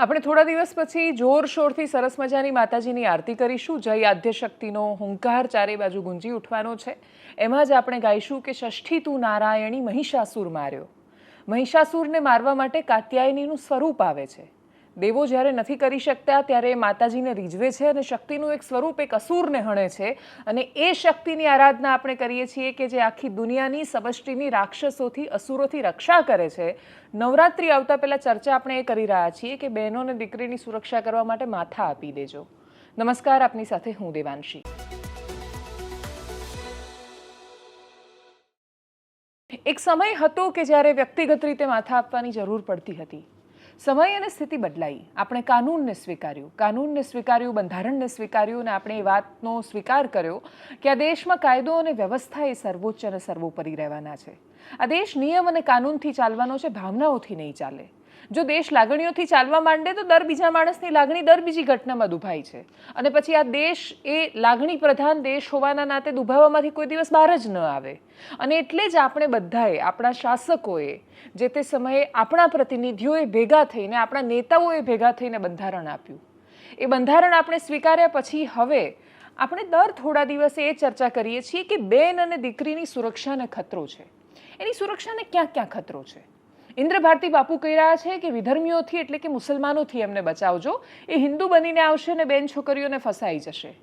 આપણે થોડા દિવસ પછી જોરશોરથી સરસ મજાની માતાજીની આરતી કરીશું. જય આદ્યશક્તિનો હુંકાર ચારે બાજુ ગુંજી ઉઠવાનો છે. એમાં જ આપણે ગાઈશું કે ષષ્ઠી તું નારાયણી મહિષાસુર માર્યો. મહિષાસુરને મારવા માટે કાત્યાયનીનું સ્વરૂપ આવે છે. દેવો જ્યારે નથી કરી શકતા, ત્યારે માતાજીને રીઝવે છે અને શક્તિનું એક સ્વરૂપ, એક અસુરને હણે છે. અને એ શક્તિની આરાધના આપણે કરીએ છીએ કે જે આખી દુનિયાની સમષ્ટિની રાક્ષસોથી, અસુરોથી રક્ષા કરે છે. નવરાત્રિ આવતા પહેલાં ચર્ચા આપણે એ કરી રહ્યા છીએ કે બહેનો અને દીકરીની સુરક્ષા કરવા માટે માથા આપી દેજો. નમસ્કાર, આપની સાથે હું દેવાંશી. એક સમય હતો કે જ્યારે વ્યક્તિગત રીતે માથા આપવાની જરૂર પડતી હતી. સમય અને સ્થિતિ બદલાઈ. આપણે કાનૂનને સ્વીકાર્યું. કાનૂનને સ્વીકાર્યું, બંધારણને સ્વીકાર્યું અને આપણે એ વાતનો સ્વીકાર કર્યો કે આ દેશમાં કાયદો અને વ્યવસ્થા એ સર્વોચ્ચ અને સર્વોપરી રહેવાના છે. આ દેશ નિયમ અને કાનૂનથી ચાલવાનો છે, ભાવનાઓથી નહીં ચાલે. જો દેશ લાગણીઓથી ચાલવા માંડે તો દર બીજા માણસની લાગણી દર બીજી ઘટનામાં દુભાય છે. અને પછી આ દેશ એ લાગણી પ્રધાન દેશ હોવાના નાતે દુભાવવામાંથી કોઈ દિવસ બહાર જ ન આવે. અને એટલે જ આપણે બધાએ, આપણા શાસકોએ જે તે સમયે આપણા પ્રતિનિધિઓએ ભેગા થઈને, આપણા નેતાઓએ ભેગા થઈને બંધારણ આપ્યું. એ બંધારણ આપણે સ્વીકાર્યા પછી હવે આપણે દર થોડા દિવસે એ ચર્ચા કરીએ છીએ કે બેન અને દીકરીની સુરક્ષાને ખતરો છે. એની સુરક્ષાને ક્યાં ક્યાં ખતરો છે? ઇન્દ્ર ભારતી બાપુ કહી રહ્યા છે કે વિધર્મીઓથી એટલે કે મુસલમાનોથી એમને બચાવજો. એ હિન્દુ બનીને આવશે અને બેન છોકરીઓને ફસાઈ જશે.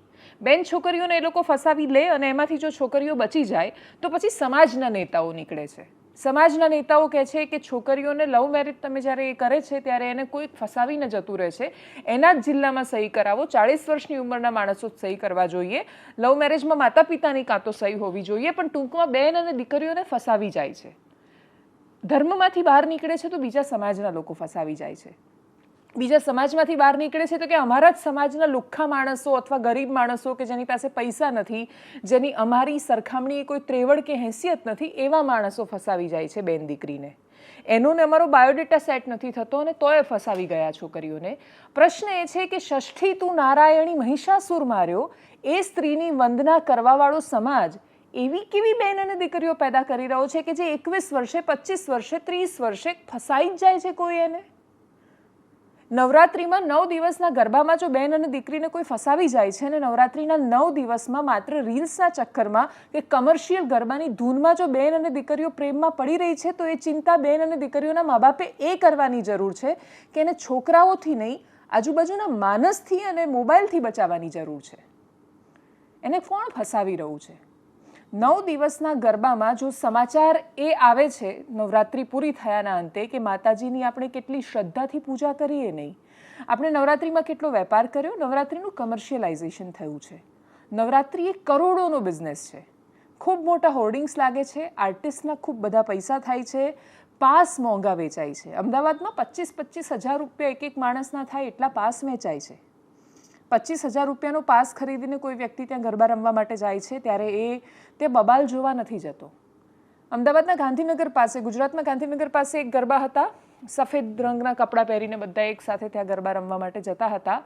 બેન છોકરીઓને એ લોકો ફસાવી લે અને એમાંથી જો છોકરીઓ બચી જાય, તો પછી સમાજના નેતાઓ નીકળે છે. સમાજના નેતાઓ કહે છે કે છોકરીઓને લવ મેરેજ તમે જ્યારે એ કરે છે, ત્યારે એને કોઈ ફસાવીને જતું રહે છે. એના જ જિલ્લામાં સહી કરાવો. ચાળીસ વર્ષની ઉંમરના માણસો જ સહી કરવા જોઈએ. લવ મેરેજમાં માતા પિતાની કાં તો સહી હોવી જોઈએ, પણ ટૂંકમાં બેન અને દીકરીઓને ફસાવી જાય છે. ધર્મમાંથી બહાર નીકળે છે તો બીજા સમાજના લોકો ફસાવી જાય છે. બીજા સમાજમાંથી બહાર નીકળે છે તો કે અમારા જ સમાજના લુખ્ખા માણસો અથવા ગરીબ માણસો કે જેની પાસે પૈસા નથી, જેની અમારી સરખામણી કોઈ ત્રેવડ કે હેસિયત નથી, એવા માણસો ફસાવી જાય છે બેન દીકરીને. એનો ને અમારો બાયોડેટા સેટ નથી થતો અને તોય ફસાવી ગયા છોકરીઓને. પ્રશ્ન એ છે કે ષષ્ઠી તું નારાયણી મહિષાસુર માર્યો, એ સ્ત્રીની વંદના કરવાવાળો સમાજ એવી કેવી બેન અને દીકરીઓ પેદા કરી રહ્યો છે કે જે એકવીસ વર્ષે, પચીસ વર્ષે, ત્રીસ વર્ષે ફસાઈ જ જાય છે કોઈ એને? નવરાત્રિમાં નવ દિવસના ગરબામાં જો બેન અને દીકરીને કોઈ ફસાવી જાય છે અને નવરાત્રિના નવ દિવસમાં માત્ર રીલ્સના ચક્કરમાં કે કમર્શિયલ ગરબાની ધૂનમાં જો બેન અને દીકરીઓ પ્રેમમાં પડી રહી છે, તો એ ચિંતા બેન અને દીકરીઓના મા બાપે એ કરવાની જરૂર છે કે એને છોકરાઓથી નહીં, આજુબાજુના માનસથી અને મોબાઈલથી બચાવવાની જરૂર છે. એને કોણ ફસાવી રહ્યું છે? નવ દિવસના ગરબામાં જો સમાચાર એ આવે છે, નવરાત્રિ પૂરી થયાના અંતે કે માતાજીની આપણે કેટલી શ્રદ્ધાથી પૂજા કરીએ નહીં. આપણે નવરાત્રિમાં કેટલો વેપાર કર્યો? નવરાત્રિનું કમર્શિયલાઇઝેશન થયું છે. નવરાત્રિ એ કરોડોનો બિઝનેસ છે. ખૂબ મોટા હોર્ડિંગ્સ લાગે છે આર્ટિસ્ટના ખૂબ બધા પૈસા થાય છે, પાસ મોંઘા વેચાય છે. અમદાવાદમાં પચીસ પચીસ હજાર રૂપિયા એક એક માણસના થાય એટલા પાસ વેચાય છે. પચીસ હજાર રૂપિયાનો પાસ ખરીદીને કોઈ વ્યક્તિ ત્યાં ગરબા રમવા માટે જાય છે, ત્યારે એ તે બબાલ જોવા નથી જતો. અમદાવાદના ગાંધીનગર પાસે, ગુજરાતમાં ગાંધીનગર પાસે એક ગરબા હતા. સફેદ રંગના કપડાં પહેરીને બધા એક સાથે ત્યાં ગરબા રમવા માટે જતા હતા.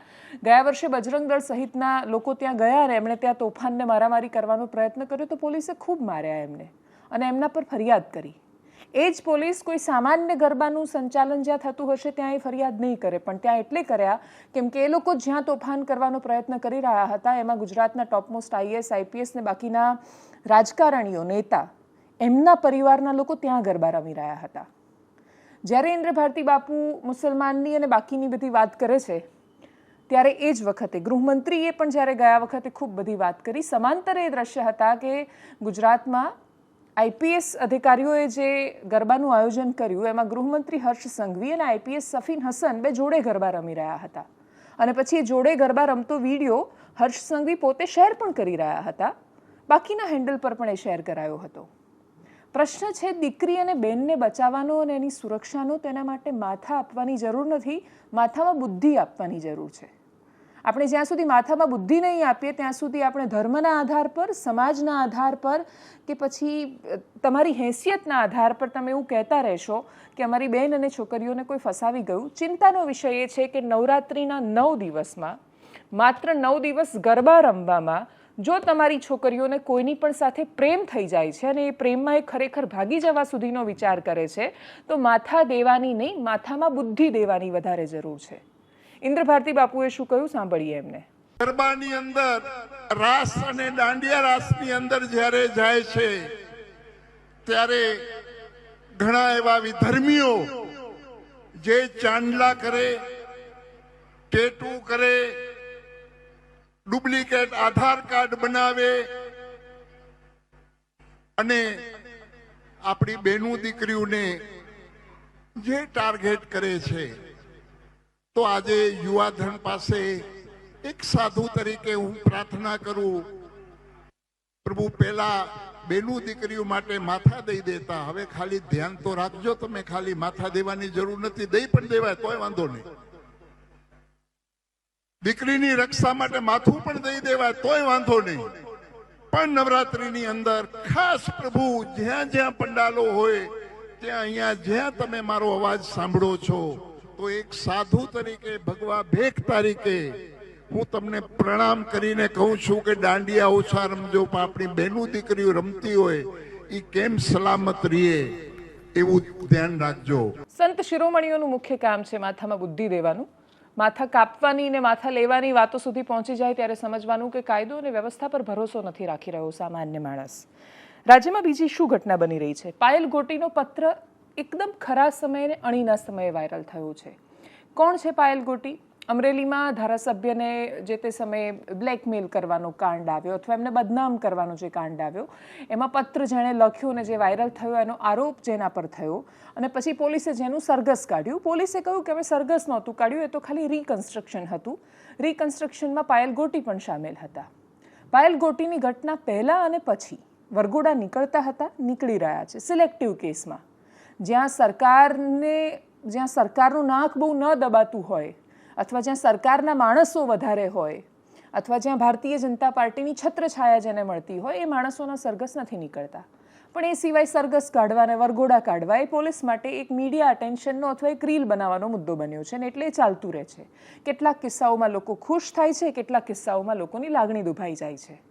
ગયા વર્ષે બજરંગ દળ સહિતના લોકો ત્યાં ગયા અને એમણે ત્યાં તોફાનને મારામારી કરવાનો પ્રયત્ન કર્યો તો પોલીસે ખૂબ માર્યા એમને અને એમના પર ફરિયાદ કરી. એ જ પોલીસ કોઈ સામાન્ય ગરબાનું સંચાલન જ્યાં થતું હશે ત્યાં એ ફરિયાદ નહીં કરે. પણ ત્યાં એટલે કર્યા કેમ કે એ લોકો જ્યાં તોફાન કરવાનો પ્રયત્ન કરી રહ્યા હતા, એમાં ગુજરાતના ટોપમોસ્ટ આઈએસ આઈપીએસ ને બાકીના રાજકારણીઓ, નેતા, એમના પરિવારના લોકો ત્યાં ગરબા રમી રહ્યા હતા. જ્યારે ઇન્દ્ર ભારતી બાપુ મુસલમાનની અને બાકીની બધી વાત કરે છે, ત્યારે એ જ વખતે ગૃહમંત્રીએ પણ જ્યારે ગયા વખતે ખૂબ બધી વાત કરી. સમાંતરે એ દ્રશ્ય હતા કે ગુજરાતમાં આઈપીએસ અધિકારીઓએ જે ગરબાનું આયોજન કર્યું, એમાં ગૃહમંત્રી હર્ષ સંઘવી અને આઈપીએસ સફીન હસન બે જોડે ગરબા રમી રહ્યા હતા. અને પછી એ જોડે ગરબા રમતો વીડિયો હર્ષ સંઘવી પોતે શેર પણ કરી રહ્યા હતા. બાકીના હેન્ડલ પર પણ એ શેર કરાયો હતો. પ્રશ્ન છે, દીકરી અને બેનને બચાવવાનો અને એની સુરક્ષાનો તેના માટે માથા આપવાની જરૂર નથી, માથામાં બુદ્ધિ આપવાની જરૂર છે. આપણે જ્યાં સુધી માથામાં બુદ્ધિ નહીં આપીએ, ત્યાં સુધી આપણે ધર્મના આધાર પર, સમાજના આધાર પર કે પછી તમારી હેસિયતના આધાર પર તમે એવું કહેતા રહેશો કે અમારી બહેન અને છોકરીઓને કોઈ ફસાવી ગયું. ચિંતાનો વિષય એ છે કે નવરાત્રિના નવ દિવસમાં, માત્ર નવ દિવસ ગરબા રમવામાં, જો તમારી છોકરીઓને કોઈની પણ સાથે પ્રેમ થઈ જાય છે અને એ પ્રેમમાં એ ખરેખર ભાગી જવા સુધીનો વિચાર કરે છે, તો માથા દેવાની નહીં, માથામાં બુદ્ધિ દેવાની વધારે જરૂર છે. ઇન્દ્રભારતી બાપુએ શું કહ્યું? સાંભળીએ એમને. ગરબાની અંદર રાસ અને દાંડિયા રાસની અંદર જ્યારે જાય છે, ત્યારે ઘણા એવા વિધર્મીઓ જે ચાંદલા કરે, ટેટુ કરે, ડુપ્લિકેટ આધાર કાર્ડ બનાવે અને આપણી બેનું દીકરીઓને જે ટાર્ગેટ કરે છે તો આજે યુવાધન પાસે એક સાધુ તરીકે હું પ્રાર્થના કરું. પ્રભુ પેલા બેનું દીકરીઓ માટે માથા દઈ દેતા. હવે ખાલી ધ્યાન તો રાખજો તમે, ખાલી માથા દેવાની જરૂર નથી. દઈ પણ દેવાય, તોય વાંધો નહીં. દીકરીની રક્ષા માટે માથું પણ દઈ દેવાય, તોય વાંધો નહીં. પણ નવરાત્રીની અંદર ખાસ પ્રભુ, જ્યાં જ્યાં પંડાલો હોય, ત્યાં અહીંયા જ્યાં તમે મારો અવાજ સાંભળો છો તો એક સાધુ તરીકે, ભગવા ભેખ તરીકે હું તમને પ્રણામ કરીને કહું છું કે દાંડિયા ઓછા રમજો, પણ આપણી બહેનું દીકરીઓ રમતી હોય એ કેમ સલામત રહીએ એવું ધ્યાન રાખજો. સંત શિરોમણીઓનું મુખ્ય કામ છે માથામાં બુદ્ધિ દેવાનું. માથા કાપવાની ને માથા લેવાની વાતો સુધી પહોંચી જાય ત્યારે સમજવાનું કે કાયદો અને વ્યવસ્થા પર ભરોસો નથી રાખી રહ્યો સામાન્ય માણસ. રાજ્યમાં બીજી શું ઘટના બની રહી છે? પાયલ ગોટીનો પત્ર એકદમ ખરા સમયે અણીના સમયે વાયરલ થયું છે. કોણ છે પાયલ ગોટી? અમરેલીમાં ધારાસભ્યને જે તે સમયે બ્લેકમેલ કરવાનો કાંડ આવ્યો અથવા એમને બદનામ કરવાનો જે કાંડ આવ્યો, એમાં પત્ર જેણે લખ્યો ને જે વાયરલ થયો એનો આરોપ જેના પર થયો અને પછી પોલીસે જેનું સરઘસ કાઢ્યું. પોલીસે કહ્યું કે અમે સરઘસ નહોતું કાઢ્યું, એ તો ખાલી રિકન્સ્ટ્રક્શન હતું. રિકન્સ્ટ્રક્શનમાં પાયલ ગોટી પણ સામેલ હતા. પાયલ ગોટીની ઘટના પહેલાં અને પછી વરઘોડા નીકળતા હતા, નીકળી રહ્યા છે. સિલેક્ટિવ કેસમાં. જ્યાં સરકારને, જ્યાં સરકારનું નાક બહુ ન દબાતું હોય, અથવા જ્યાં સરકારના માણસો વધારે હોય, અથવા જ્યાં ભારતીય જનતા પાર્ટીની છત્રછાયા જેને મળતી હોય, એ માણસોના સરઘસ નથી નીકળતા. પણ એ સિવાય સરઘસ કાઢવા અને વરઘોડા કાઢવા, એ પોલીસ માટે એક મીડિયા અટેન્શનનો અથવા એક રીલ બનાવવાનો મુદ્દો બન્યો છે ને એટલે એ ચાલતું રહે છે. કેટલાક કિસ્સાઓમાં લોકો ખુશ થાય છે, કેટલાક કિસ્સાઓમાં લોકોની લાગણી દુભાઈ જાય છે.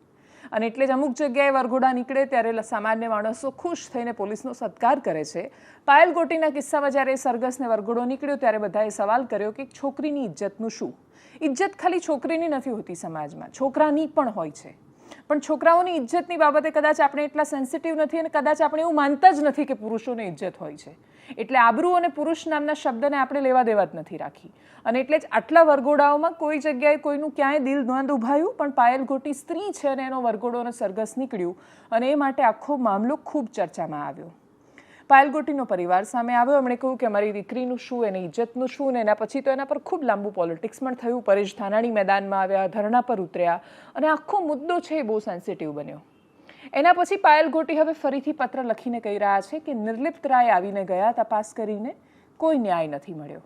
અને એટલે જ અમુક જગ્યાએ વરઘોડા નીકળે ત્યારે સામાન્ય માણસો ખુશ થઈને પોલીસનો સત્કાર કરે છે. પાયલ ગોટીના કિસ્સામાં જ્યારે સરગસને વરઘોડો નીકળ્યો ત્યારે બધાએ સવાલ કર્યો કે છોકરીની ઇજ્જતનું શું? ઇજ્જત ખાલી છોકરીની નથી હોતી સમાજમાં, છોકરાની પણ હોય છે. પણ છોકરાઓની ઇજ્જતની બાબતે કદાચ આપણે એટલા સેન્સિટિવ નથી અને કદાચ આપણે એવું માનતા જ નથી કે પુરુષોને ઇજ્જત હોય છે. એટલે આબરૂ અને પુરુષ નામના શબ્દને આપણે લેવા દેવા જ નથી રાખી. અને એટલે જ આટલા વરઘોડાઓમાં કોઈ જગ્યાએ કોઈનું ક્યાંય દિલ ન દુભાયું પણ પાયલ ઘોટી સ્ત્રી છે અને એનો વરઘોડો સરઘસ નીકળ્યું. અને એ માટે આખો મામલો ખૂબ ચર્ચામાં આવ્યો. પાયલ ગોટીનો પરિવાર સામે આવ્યો. એમણે કહ્યું કે અમારી દીકરીનું શું, એની ઇજ્જતનું શું, ને એના પછી તો એના પર ખૂબ લાંબુ પોલિટિક્સ પણ થયું. પરેશ ધાનાણી મેદાનમાં આવ્યા, ધરણા પર ઉતર્યા અને આખો મુદ્દો છે એ બહુ સેન્સિટિવ બન્યો. એના પછી પાયલ ગોટી હવે ફરીથી પત્ર લખીને કહી રહ્યા છે કે નિર્લિપ્ત રાય આવીને ગયા, તપાસ કરીને કોઈ ન્યાય નથી મળ્યો.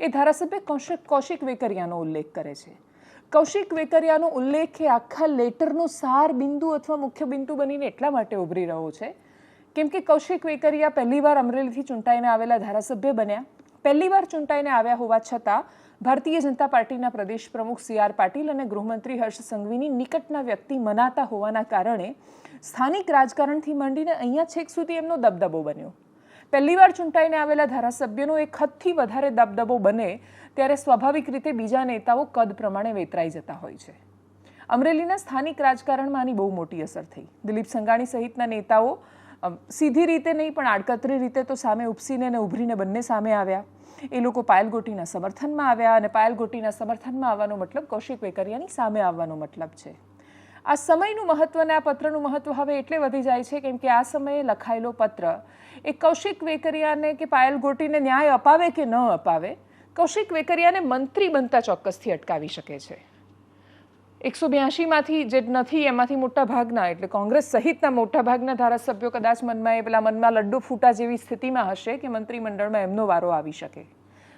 એ ધારાસભ્ય કૌશિક કૌશિક વેકરિયાનો ઉલ્લેખ કરે છે. કૌશિક વેકરિયાનો ઉલ્લેખ એ આખા લેટરનો સાર બિંદુ અથવા મુખ્ય બિંદુ બનીને એટલા માટે ઉભરી રહ્યો છે કેમ કે કૌશિક વેકરિયા પહેલીવાર અમરેલીથી ચૂંટાઈને આવેલા ધારાસભ્ય બન્યા. પહેલીવાર ચૂંટાઈને આવ્યા હોવા છતાં ભારતીય જનતા પાર્ટીના પ્રદેશ પ્રમુખ સી આર પાટીલ અને ગૃહમંત્રી હર્ષ સંઘવીની નિકટના વ્યક્તિ મનાતા હોવાના કારણે સ્થાનિક રાજકારણથી માંડીને અહીંયા છેક સુધી એમનો દબદબો બન્યો. પહેલીવાર ચૂંટાઈને આવેલા ધારાસભ્યનો એક હદથી વધારે દબદબો બને ત્યારે સ્વાભાવિક રીતે બીજા નેતાઓ કદ પ્રમાણે વેતરાઈ જતા હોય છે. અમરેલીના સ્થાનિક રાજકારણમાં આની બહુ મોટી અસર થઈ. દિલીપ સંઘાણી સહિતના નેતાઓ સીધી રીતે નહીં, પણ આડકતરી રીતે તો સામે ઉપસીને અને ઉભરીને બંને સામે આવ્યા. એ લોકો પાયલ ગોટીના સમર્થનમાં આવ્યા અને પાયલ ગોટીના સમર્થનમાં આવવાનો મતલબ કૌશિક વેકરિયાની સામે આવવાનો મતલબ છે. આ સમયનું મહત્વ અને આ પત્રનું મહત્વ હવે એટલે વધી જાય છે કેમ કે આ સમયે લખાયેલો પત્ર એ કૌશિક વેકરિયાને કે પાયલ ગોટીને ન્યાય અપાવે કે ન અપાવે, કૌશિક વેકરિયાને મંત્રી બનતા ચોક્કસથી અટકાવી શકે છે. એકસો બ્યાસીમાંથી જે નથી, એમાંથી મોટા ભાગના એટલે કોંગ્રેસ સહિતના મોટા ભાગના ધારાસભ્યો કદાચ મનમાં એ પેલા મનમાં લડ્ડુ ફૂટા જેવી સ્થિતિમાં હશે કે મંત્રીમંડળમાં એમનો વારો આવી શકે?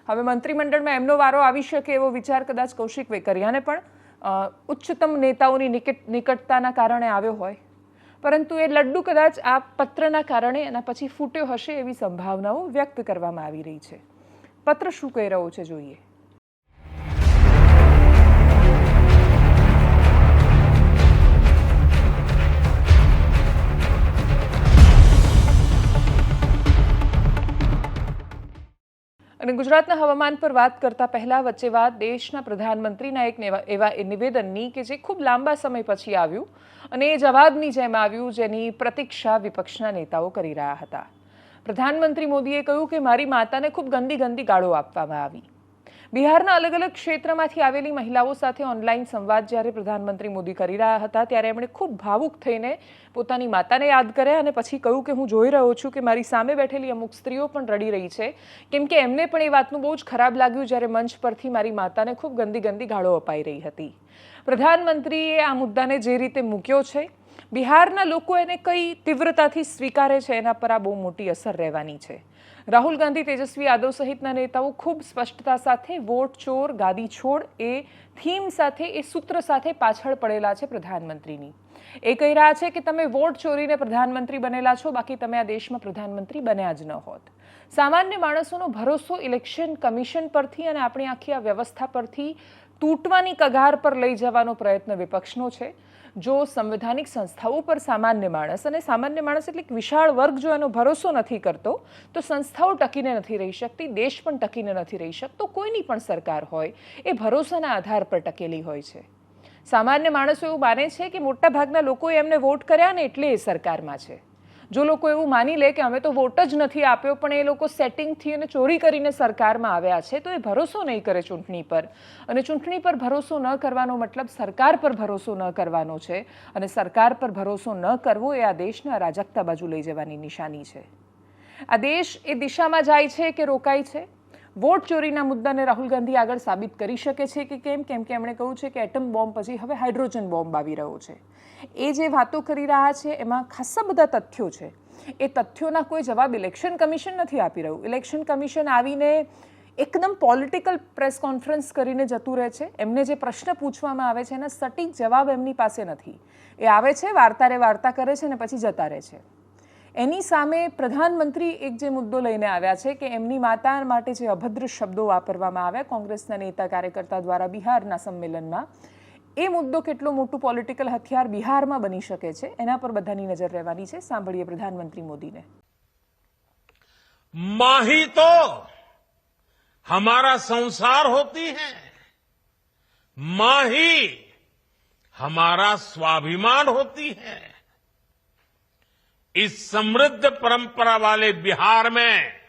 હવે મંત્રીમંડળમાં એમનો વારો આવી શકે એવો વિચાર કદાચ કૌશિક વેકરિયાને પણ ઉચ્ચતમ નેતાઓની નિકટ, નિકટતાના કારણે આવ્યો હોય. પરંતુ એ લડ્ડુ કદાચ આ પત્રના કારણે એના પછી ફૂટ્યો હશે એવી સંભાવનાઓ વ્યક્ત કરવામાં આવી રહી છે. પત્ર શું કહી રહ્યો છે જોઈએ? અને ગુજરાતના હવામાન પર વાત કરતા પહેલા વચ્ચે વાત દેશના પ્રધાનમંત્રીના એક એવા નિવેદનની કે જે ખૂબ લાંબા સમય પછી આવ્યું અને એ જવાબની જેમ આવ્યું જેની પ્રતીક્ષા વિપક્ષના નેતાઓ કરી રહ્યા હતા. પ્રધાનમંત્રી મોદીએ કહ્યું કે મારી માતાને ખૂબ ગંદી ગંદી ગાળો આપવામાં આવી. બિહારના અલગ અલગ ક્ષેત્રમાંથી આવેલી મહિલાઓ સાથે ઓનલાઈન સંવાદ જ્યારે પ્રધાનમંત્રી મોદી કરી રહ્યા હતા, ત્યારે એમણે ખૂબ ભાવુક થઈને પોતાની માતાને યાદ કર્યા અને પછી કહ્યું કે હું જોઈ રહ્યો છું કે મારી સામે બેઠેલી અમુક સ્ત્રીઓ પણ રડી રહી છે. કેમ કે એમને પણ એ વાતનું બહુ જ ખરાબ લાગ્યું જ્યારે મંચ પરથી મારી માતાને ખૂબ ગંદી ગંદી ગાળો અપાઈ રહી હતી. પ્રધાનમંત્રીએ આ મુદ્દાને જે રીતે મૂક્યો છે બિહારના લોકો એને કઈ તીવ્રતાથી સ્વીકારે છે એના પર આ બહુ મોટી અસર રહેવાની છે. રાહુલ ગાંધી, તેજસ્વી યાદવ સહિતના નેતાઓ ખૂબ સ્પષ્ટતા સાથે વોટ ચોર, ગાદી છોડ એ થીમ સાથે, એ સૂત્ર સાથે પાછળ પડેલા છે પ્રધાનમંત્રીની. એ કહી રહ્યા છે કે તમે વોટ ચોરીને પ્રધાનમંત્રી બનેલા છો, બાકી તમે આ દેશમાં પ્રધાનમંત્રી બન્યા જ ન હોત. સામાન્ય માણસોનો ભરોસો ઇલેક્શન કમિશન પરથી અને આપણી આખી આ વ્યવસ્થા પરથી તૂટવાની કગાર પર લઈ જવાનો પ્રયત્ન વિપક્ષનો છે. જો સંવૈધાનિક સંસ્થાઓ પર સામાન્ય માણસ અને સામાન્ય માણસ એટલે વિશાળ વર્ગ જો એનો ભરોસો નથી કરતો, તો સંસ્થાઓ ટકીને નથી રહી શકતી, દેશ પણ ટકીને નથી રહી શકતો, કોઈની પણ સરકાર હોય, એ ભરોસાના આધાર પર ટકેલી હોય છે. સામાન્ય માણસો એવું માને છે કે મોટા ભાગના લોકોએ એમને વોટ કર્યા ને એટલે એ સરકારમાં છે. જો લોકો એવું માની લે કે અમે તો વોટ જ નથી આપ્યો, પણ એ લોકો સેટિંગથી અને ચોરી કરીને સરકારમાં આવ્યા છે, તો એ ભરોસો નહીં કરે ચૂંટણી પર. અને ચૂંટણી પર ભરોસો ન કરવાનો મતલબ સરકાર પર ભરોસો ન કરવાનો છે. અને સરકાર પર ભરોસો ન કરવો એ આ દેશને અરાજકતા બાજુ લઈ જવાની નિશાની છે. આ દેશ એ દિશામાં જાય છે કે રોકાય છે? વોટ ચોરીના મુદ્દાને રાહુલ ગાંધી આગળ સાબિત કરી શકે છે કે કેમ? કેમ કે એમણે કહ્યું છે કે એટમ બોમ્બ પછી હવે હાઇડ્રોજન બોમ્બ આવી રહ્યો છે. એ જે વાતો કરી રહ્યા છે, એમાં ખાસ્સા બધા તથ્યો છે. એ તથ્યોના કોઈ જવાબ ઇલેક્શન કમિશન નથી આપી રહ્યું. ઇલેક્શન કમિશન આવીને એકદમ પોલિટિકલ પ્રેસ કોન્ફરન્સ કરીને જતું રહે છે. એમને જે પ્રશ્ન પૂછવામાં આવે છે એના સટીક જવાબ એમની પાસે નથી. એ આવે છે, વાર્તારે વાર્તા કરે છે ને પછી જતા રહે છે. એની સામે પ્રધાનમંત્રી એક જે મુદ્દો લઈને આવ્યા છે કે એમની માતા માટે જે અભદ્ર શબ્દો વાપરવામાં આવ્યા કોંગ્રેસના નેતા કાર્યકર્તા દ્વારા બિહારના સંમેલનમાં એ મુદ્દો કેટલો મોટું પોલિટિકલ હથિયાર બિહારમાં બની શકે છે એના પર બધાની નજર રહેવાની છે સાંભળીએ પ્રધાનમંત્રી મોદીને मां ही तो हमारा संसार होती है मां ही हमारा स्वाभिमान होती है इस समृद्ध परंपरा वाले बिहार में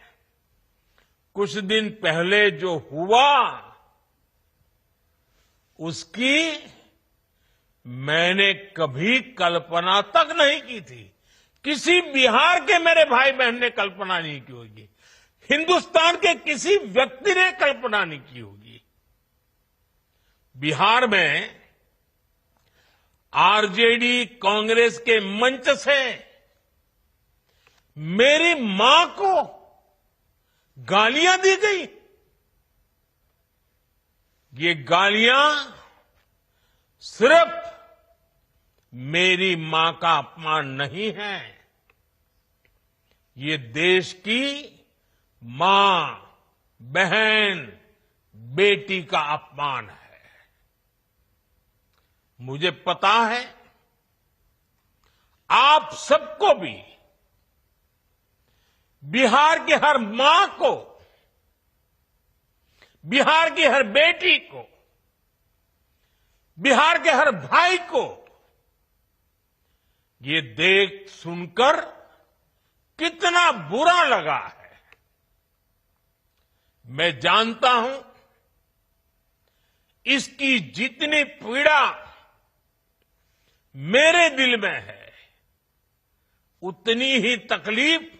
कुछ दिन पहले जो हुआ, उसकी मैंने कभी कल्पना तक नहीं की थी। किसी बिहार के मेरे भाई बहन ने कल्पना नहीं की होगी। हिंदुस्तान के किसी व्यक्ति ने कल्पना नहीं की होगी। बिहार में आरजेडी कांग्रेस के मंच से मेरी माँ को गालियाँ दी गई। ये गालियाँ सिर्फ़ मेरी माँ का अपमान नहीं है। ये देश की माँ, बहन, बेटी का अपमान है। मुझे पता है, आप सबको भी बिहार की हर माँ को, बिहार की हर बेटी को, बिहार के हर भाई को ये देख सुनकर कितना बुरा लगा है। मैं जानता हूँ इसकी जितनी पीड़ा मेरे दिल में है, उतनी ही तकलीफ़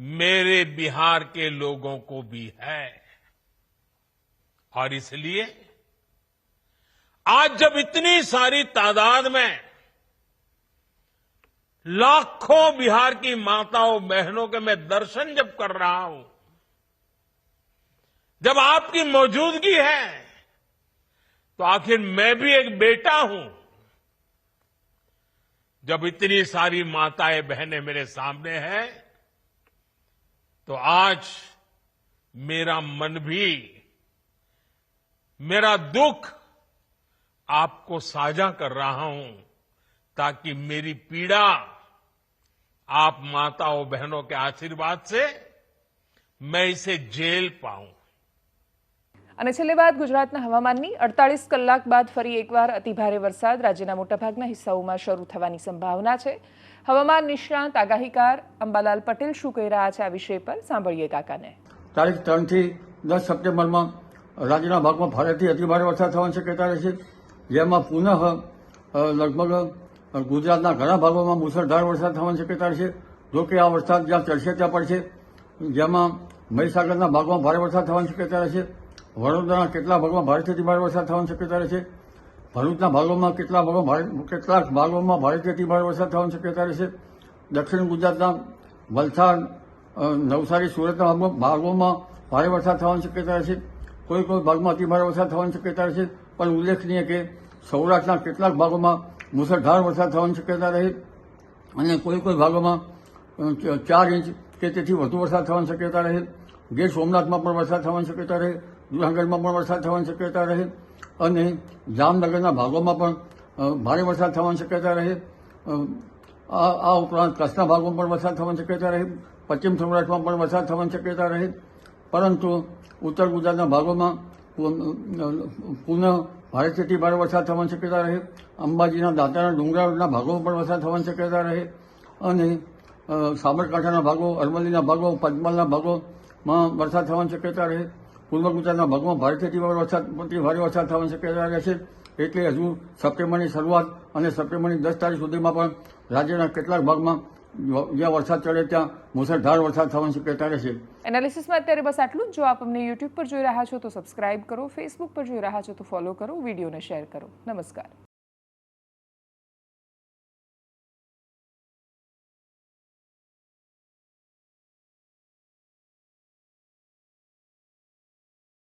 मेरे बिहार के लोगों को भी है। और इसलिए आज जब इतनी सारी तादाद में लाखों बिहार की माताओं, बहनों के मैं दर्शन जब कर रहा हूँ, जब आपकी मौजूदगी है तो आखिर मैं भी एक बेटा हूँ। जब इतनी सारी माताएँ, बहनें मेरे सामने हैं तो आज मेरा मन भी, मेरा दुख आपको साझा कर रहा हूँ, ताकि मेरी पीड़ा आप माताओं बहनों के आशीर्वाद से मैं इसे झेल पाऊँ। અને છેલ્લે બાદ ગુજરાતના હવામાનની. અડતાલીસ કલાક બાદ ફરી એકવાર અતિભારે વરસાદ. રાજ્યના મોટાભાગના હિસ્સાઓમાં શરૂ થવાની સંભાવના છે. હવામાન નિષ્ણાંત, આગાહીકાર. અંબાલાલ પટેલ શું કહી રહ્યા છે આ વિષય પર? સાંભળીએ કાકાને. તારીખ ત્રણથી દસ સપ્ટેમ્બરમાં રાજ્યના ભાગમાં ભારેથી અતિભારે વરસાદ થવાની શક્યતા રહેશે. જેમાં પુનઃ લગભગ ગુજરાતના ઘણા ભાગોમાં મુસળધાર વરસાદ થવાની શક્યતા રહેશે. જોકે આ વરસાદ જ્યાં ચડશે ત્યાં પડશે. જેમાં મહીસાગરના ભાગમાં ભારે વરસાદ થવાની શક્યતા રહેશે. વડોદરાના કેટલા ભાગમાં ભારેથી ભારે વરસાદ થવાની શક્યતા રહેશે ભરૂચના ભાગોમાં કેટલા ભાગો કેટલાક ભાગોમાં ભારેથી ભારે વરસાદ થવાની શક્યતા રહેશે દક્ષિણ ગુજરાતના વલસાડ નવસારી, સુરતના ભાગોમાં ભારે વરસાદ થવાની શક્યતા રહેશે કોઈ કોઈ ભાગમાં અતિભારે વરસાદ થવાની શક્યતા રહેશે પણ ઉલ્લેખનીય કે સૌરાષ્ટ્રના કેટલાક ભાગોમાં મુસળધાર વરસાદ થવાની શક્યતા રહે. અને કોઈ કોઈ ભાગોમાં ચાર ઇંચ કે તેથી વધુ વરસાદ થવાની શક્યતા રહે. ગીર સોમનાથમાં પણ વરસાદ થવાની શક્યતા રહે. જૂનાગઢમાં પણ વરસાદ થવાની શક્યતા રહે અને જામનગરના ભાગોમાં પણ ભારે વરસાદ થવાની શક્યતા રહે. આ ઉપરાંત કચ્છના ભાગોમાં પણ વરસાદ થવાની શક્યતા રહે. પશ્ચિમ સૌરાષ્ટ્રમાં પણ વરસાદ થવાની શક્યતા રહે. પરંતુ ઉત્તર ગુજરાતના ભાગોમાં પુનઃ ભારેથી ભારે વરસાદ થવાની શક્યતા રહે. અંબાજીના દાંતાના ડુંગરાળના ભાગોમાં પણ વરસાદ થવાની શક્યતા રહે. અને સાબરકાંઠાના ભાગો, અરવલ્લીના ભાગો, પંચમહાલના ભાગોમાં વરસાદ થવાની શક્યતા રહે. પૂર્વ ગુજરાતના ભાગોમાં ભારેથી ભારે વરસાદ ભારે વરસાદ થવાની શક્યતા રહેશે એટલે હજુ સપ્ટેમ્બરની શરૂઆત અને સપ્ટેમ્બરની દસ તારીખ સુધીમાં પણ રાજ્યના કેટલાક ભાગમાં જ્યાં વરસાદ ચડે ત્યાં મુસળધાર વરસાદ થવાની શક્યતા રહેશે એનાલિસિસમાં અત્યારે બસ આટલું જ. જો આપ અમને યુટ્યુબ પર જોઈ રહ્યા છો તો સબસ્ક્રાઇબ કરો, ફેસબુક પર જોઈ રહ્યા છો તો ફોલો કરો, વિડીયોને શેર કરો. નમસ્કાર.